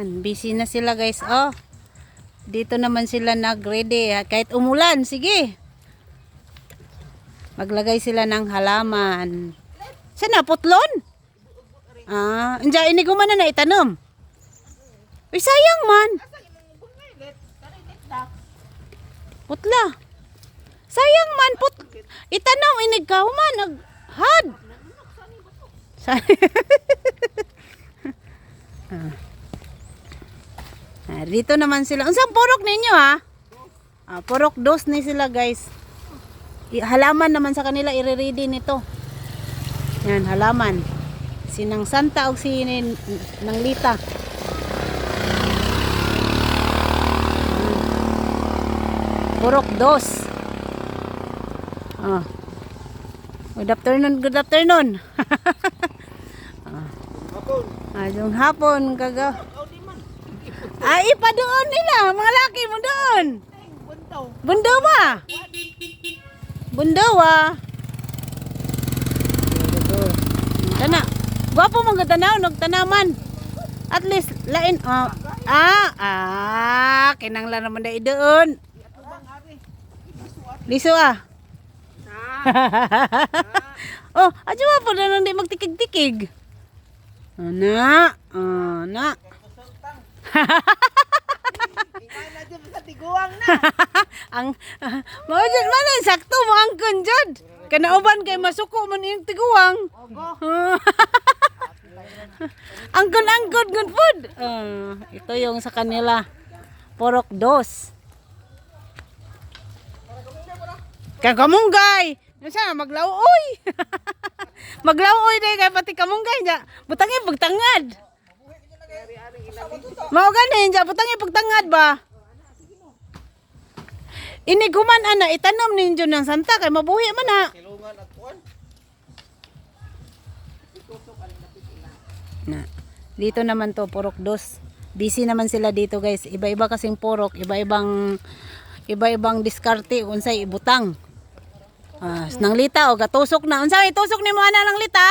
Yan, busy na sila guys. Oh. Dito naman sila nag-ready. ah. Kahit umulan, sige. Maglagay sila ng halaman. Sana putlon? Ah, enja ini ko man na itanom. Uy, sayang man. Putla. Sayang man put. Itanom inig ka man naghad. Say- ah. Ah, dito naman sila. Unsang purok ninyo ha? Ah, purok dos ni sila guys. I- halaman naman sa kanila i-ready nito. Yan, halaman. Sinang Santa o si nin- ng Lita. Purok dos. Ah. Good afternoon, good afternoon. ah, yung hapon kaga. Ay, ipa doon nila, mga laki mo doon. Bundawa. Bundawa. Kana. Gwapo mong tanaw, nagtanaman. At least lain oh. Ah, ah, kinanglan naman dai doon. Liso ah. oh, adyo po na nang di magtikig-tikig. Ana, ana. ang uh, mao jud man ang sakto mo ang kunjud. Kanauban kay masuko man yung tiguang. angkon angkon good food. Ah, ito yung sa kanila. Porok dos. Kaya kamunggay. Nasa maglauoy. maglauoy day kay pati kamunggay nya. Butangi pagtangad. Mao ganin ja butangi pagtangad ba? Ini guman ana itanom ninyo ng santa kay mabuhi man ha. Na. Dito naman to purok dos. Busy naman sila dito guys. Iba-iba kasing purok, iba-ibang iba-ibang diskarte kung unsay ibutang. Ah, nang lita o gatusok na. Unsa tusok ni mo ana ng lita?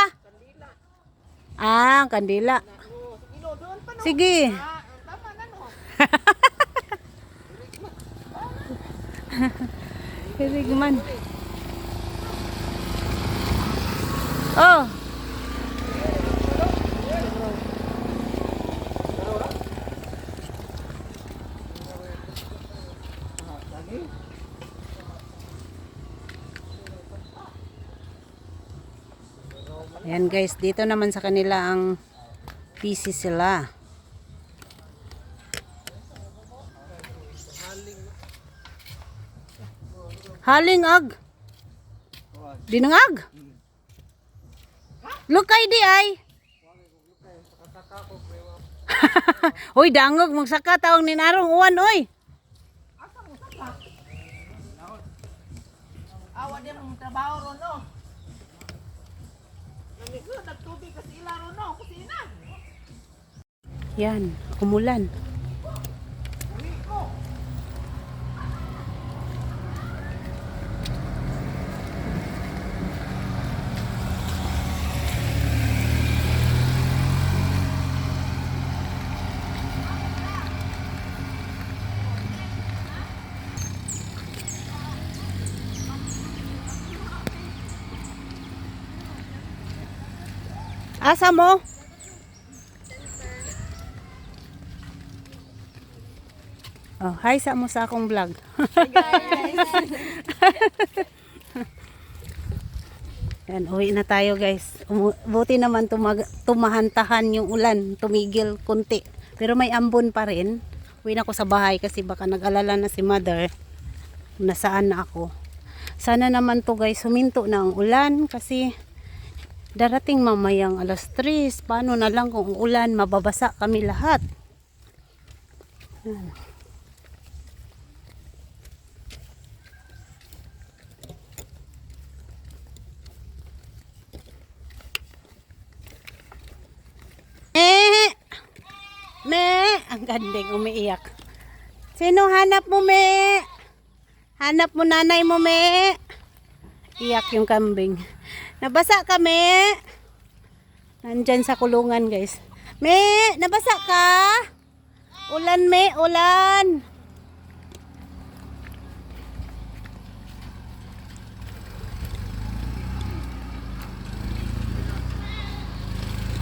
Ah, kandila. Sige. Kirig man. Oh. Ayan guys, dito naman sa kanila ang PC sila. Haling ag. Dinangag. Lukay di ay. Hoy, dangog magsaka tawag ni narong uwan oy. Awa din mong trabaho ron, no? Nagtubig kasi ila ron, no? Kusina. Yan, umulan. Asa mo? Oh, hi sa mo sa akong vlog. Yan, uwi na tayo guys. Buti naman tumag- tumahantahan yung ulan, tumigil kunti. Pero may ambon pa rin. Uwi na ako sa bahay kasi baka nag-alala na si mother nasaan na ako. Sana naman to guys, huminto na ang ulan kasi darating mamayang alas 3. Paano na lang kung ulan, mababasa kami lahat. Eh! Me! Ang ganding umiiyak. Sino hanap mo, me? Hanap mo nanay mo, me? Iyak yung kambing. Nabasa ka, me? Nandyan sa kulungan, guys. Me! Nabasa ka? Ulan, me, ulan.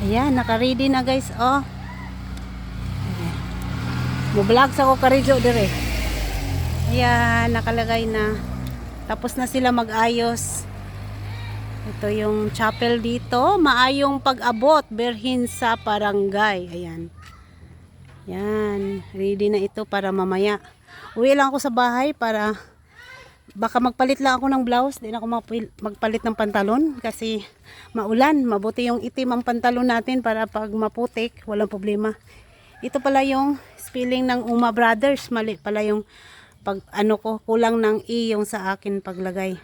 Ayan, naka-ready na guys, oh. Mo-vlog sa ko karidyo dire. Ayan, nakalagay na. Tapos na sila mag-ayos. Ito yung chapel dito. Maayong pag-abot. Berhin sa Barangay. Ayan. Yan. Ready na ito para mamaya. Uwi lang ako sa bahay para baka magpalit lang ako ng blouse. Di ako magpalit ng pantalon kasi maulan. Mabuti yung itim ang pantalon natin para pag maputik, walang problema. Ito pala yung spelling ng Uma Brothers. Mali pala yung pag ano ko, kulang ng E yung sa akin paglagay.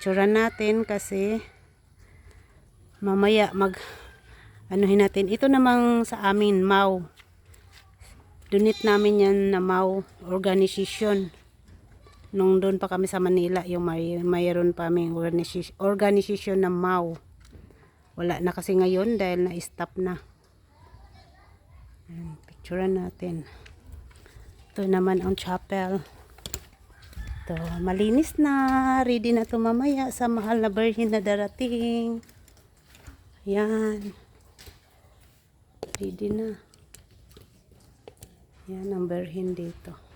Tsura natin kasi mamaya mag anuhin natin. Ito namang sa amin, MAU. Donate namin yan na MAU organization. Nung doon pa kami sa Manila, yung may, mayroon pa kami organization, organization na MAU. Wala na kasi ngayon dahil na-stop na. Picturean natin. Ito naman ang chapel. Ito, malinis na. Ready na ito mamaya sa mahal na birhin na darating. Ayan. Ready na. Yan ang birhin dito.